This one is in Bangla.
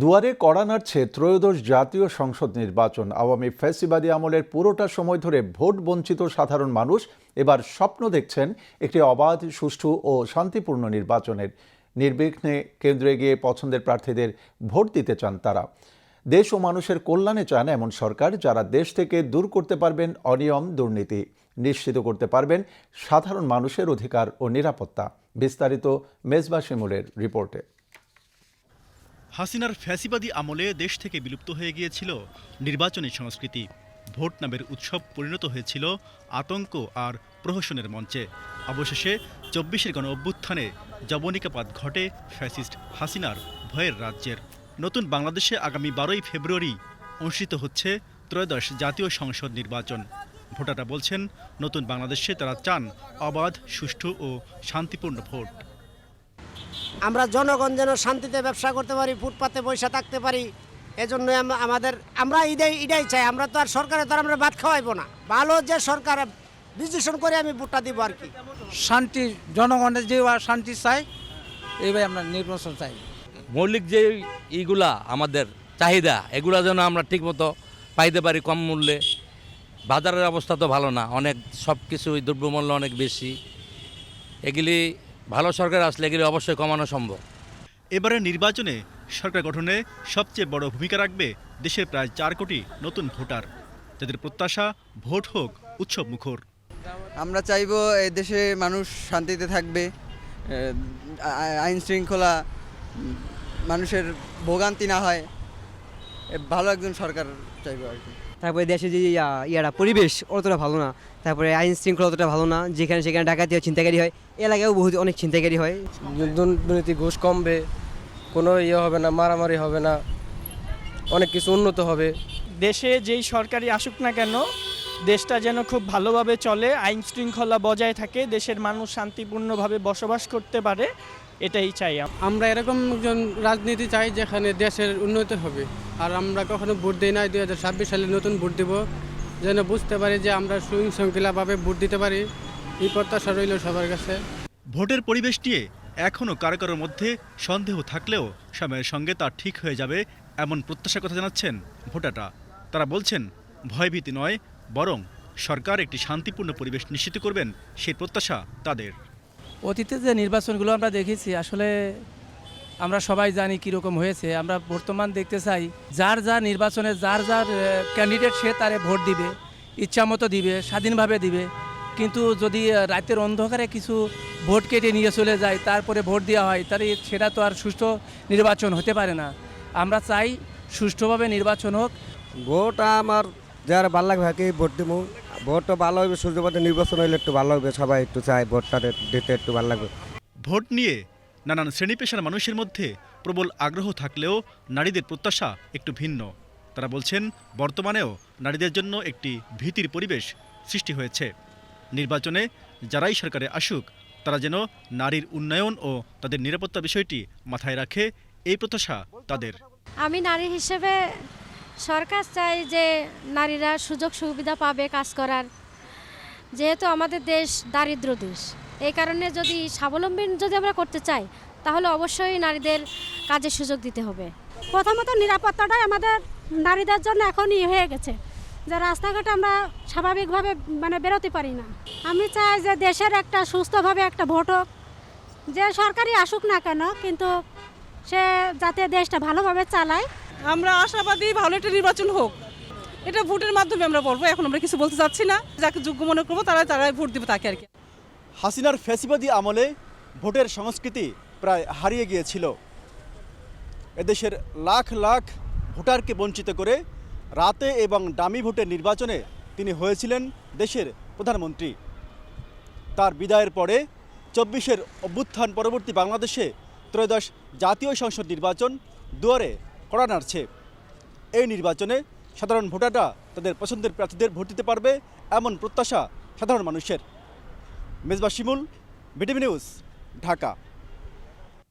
দুয়ারে কড়া নাড়ছে ত্রয়োদশ জাতীয় সংসদ নির্বাচন। আওয়ামী ফ্যাসিবাদী আমলের পুরোটা সময় ধরে ভোট বঞ্চিত সাধারণ মানুষ এবার স্বপ্ন দেখছেন একটি অবাধ, সুষ্ঠু ও শান্তিপূর্ণ নির্বাচনের। নির্বিঘ্নে কেন্দ্রে গিয়ে পছন্দের প্রার্থীদের ভোট দিতে চান তারা। দেশ ও মানুষের কল্যাণে চান এমন সরকার যারা দেশ থেকে দূর করতে পারবেন অনিয়ম, দুর্নীতি। নিশ্চিত করতে পারবেন সাধারণ মানুষের অধিকার ও নিরাপত্তা। বিস্তারিত মেজবা শিমুলের রিপোর্টে। হাসিনার ফ্যাসিবাদী আমলে দেশ থেকে বিলুপ্ত হয়ে গিয়েছিল নির্বাচনী সংস্কৃতি। ভোট নামের উৎসব পরিণত হয়েছিল আতঙ্ক আর প্রহসনের মঞ্চে। অবশেষে চব্বিশের গণ অভ্যুত্থানে জবনিকাপাত ঘটে ফ্যাসিস্ট হাসিনার ভয়ের রাজ্যের। নতুন বাংলাদেশে আগামী বারোই ফেব্রুয়ারি অনুষ্ঠিত হচ্ছে ত্রয়োদশ জাতীয় সংসদ নির্বাচন। ভোটাররা বলছেন, নতুন বাংলাদেশে তারা চান অবাধ, সুষ্ঠু ও শান্তিপূর্ণ ভোট। আমরা জনগণ যেন শান্তিতে ব্যবসা করতে পারি ফুটপাতে পয়সা থাকতে পারি এজন্য আম- আমাদের আমরা ইডাই ইডাই চাই। আমরা তো আর সরকারে তো আমরা ভাত খাওয়াইবো না। ভালো যে সরকার বিশ্লেষণ করে আমি ভোটটা দিব আর কি। শান্তি জনগণের যে শান্তি চাই এইভাবে আমরা নির্বাচন চাই। মৌলিক যে ইগুলা আমাদের চাহিদা এগুলা যেন আমরা ঠিকমতো পাইতে পারি কম মূল্যে। বাজারের অবস্থা তো ভালো না অনেক সব কিছুই দ্রব্যমূল্য অনেক বেশি। এগুলি ভালো সরকার আসলে এগুলি অবশ্যই কমানো সম্ভব। এবারের নির্বাচনে সরকার গঠনে সবচেয়ে বড় ভূমিকা রাখবে দেশের প্রায় চার কোটি নতুন ভোটার। যাদের প্রত্যাশা ভোট হোক উৎসব মুখর। আমরা চাইব এই দেশে মানুষ শান্তিতে থাকবে আইন শৃঙ্খলা মানুষের ভোগান্তি না হয়। ভালো একজন সরকার চাইব আর কি। তারপরে দেশে যে ইয়ারা পরিবেশ অতটা ভালো না। তারপরে আইন শৃঙ্খলা অতটা ভালো না। যেখানে সেখানে ডাকাতি হয় ছিনতাইকারী হয়। এলাকায়ও বহুত অনেক ছিনতাইকারী হয়। দুর্নীতি ঘুষ কমবে কোনো ইয়ে হবে না মারামারি হবে না। অনেক কিছু উন্নত হবে। দেশে যেই সরকারি আসুক না কেন দেশটা যেন খুব ভালোভাবে চলে আইন শৃঙ্খলা বজায় থাকে দেশের মানুষ শান্তিপূর্ণভাবে বসবাস করতে পারে এটাই চাই আমরা। আমরা এরকম একজন রাজনীতি চাই যেখানে দেশের উন্নতি হবে। আর আমরা কখনো ভোট দিই নাই দুই হাজার ছাব্বিশ সালে নতুন ভোট দেব। যেন বুঝতে পারি যে আমরা সুইং শৃঙ্খলাভাবে ভোট দিতে পারি এই প্রত্যাশা রইল সবার কাছে। ভোটের পরিবেশ নিয়ে এখনও কারও কারোর মধ্যে সন্দেহ থাকলেও সময়ের সঙ্গে তা ঠিক হয়ে যাবে এমন প্রত্যাশার কথা জানাচ্ছেন ভোটাররা। তারা বলছেন ভয়ভীতি নয় বরং সরকার একটি শান্তিপূর্ণ পরিবেশ নিশ্চিত করবেন সেই প্রত্যাশা তাদের। অতীতে যে নির্বাচনগুলো আমরা দেখেছি আসলে আমরা সবাই জানি কীরকম হয়েছে। আমরা বর্তমান দেখতে চাই যার যার নির্বাচনে যার যার ক্যান্ডিডেট সে তারে ভোট দিবে ইচ্ছা মতো দিবে স্বাধীনভাবে দিবে। কিন্তু যদি রাতের অন্ধকারে কিছু ভোট কেটে নিয়ে চলে যায় তারপরে ভোট দেওয়া হয় তাহলে সেটা তো আর সুষ্ঠু নির্বাচন হতে পারে না। আমরা চাই সুষ্ঠুভাবে নির্বাচন হোক। ভোট আমার যারা ভালো লাগবে কি ভোট দিব ভোটটা ভালো হবে সূর্যপথে নির্বাচন হইলে একটু ভালো হবে সবাই একটু চাই ভোটটা দিতে একটু ভালো লাগবে। ভোট নিয়ে নানান শ্রেণি পেশার মানুষের মধ্যে প্রবল আগ্রহ থাকলেও নারীদের প্রত্যাশা একটু ভিন্ন। তারা বলছেন, বর্তমানেও নারীদের জন্য একটি ভীতির পরিবেশ সৃষ্টি হয়েছে। নির্বাচনে যারাই সরকারে আসুক, তারা যেন নারীর উন্নয়ন ও তাদের নিরাপত্তা বিষয়টি মাথায় রাখে, এই প্রত্যাশা তাদের। আমি নারী হিসেবে সরকার চাই যে নারীরা সুযোগ সুবিধা পাবে কাজ করার। যেহেতু আমাদের দেশ দারিদ্র দেশ। এই কারণে যদি স্বাবলম্বী যদি আমরা করতে চাই, তাহলে অবশ্যই নারীদের কাজের সুযোগ দিতে হবে। প্রথমত নিরাপত্তাটাই আমাদের নারীদের জন্য এখন ই হয়ে গেছে, যে রাস্তাঘাটে আমরা স্বাভাবিকভাবে মানে বেরোতে পারি না। আমি চাই যে দেশের একটা সুস্থভাবে একটা ভোট হোক, যে সরকারি আসুক না কেন, কিন্তু সে যাতে দেশটা ভালোভাবে চালায়। আমরা আশাবাদী ভালো একটা নির্বাচন হোক, এটা ভোটের মাধ্যমে আমরা বলব, এখন আমরা কিছু বলতে চাচ্ছি না, যাকে যোগ্য মনে করব তারা তারা ভোট দেবে তাকে আর কি। হাসিনার ফ্যাসিবাদী আমলে ভোটের সংস্কৃতি প্রায় হারিয়ে গিয়েছিল। এদেশের লাখ লাখ ভোটারকে বঞ্চিত করে রাতে এবং দামি ভোটের নির্বাচনে তিনি হয়েছিলেন দেশের প্রধানমন্ত্রী। তার বিদায়ের পরে চব্বিশের অভ্যুত্থান পরবর্তী বাংলাদেশে ত্রয়োদশ জাতীয় সংসদ নির্বাচন দুয়ারে কড়া নাড়ছে। এই নির্বাচনে সাধারণ ভোটাররা তাদের পছন্দের প্রার্থীদের ভোট দিতে পারবে এমন প্রত্যাশা সাধারণ মানুষের। Mezba Shimul BTV news Dhaka.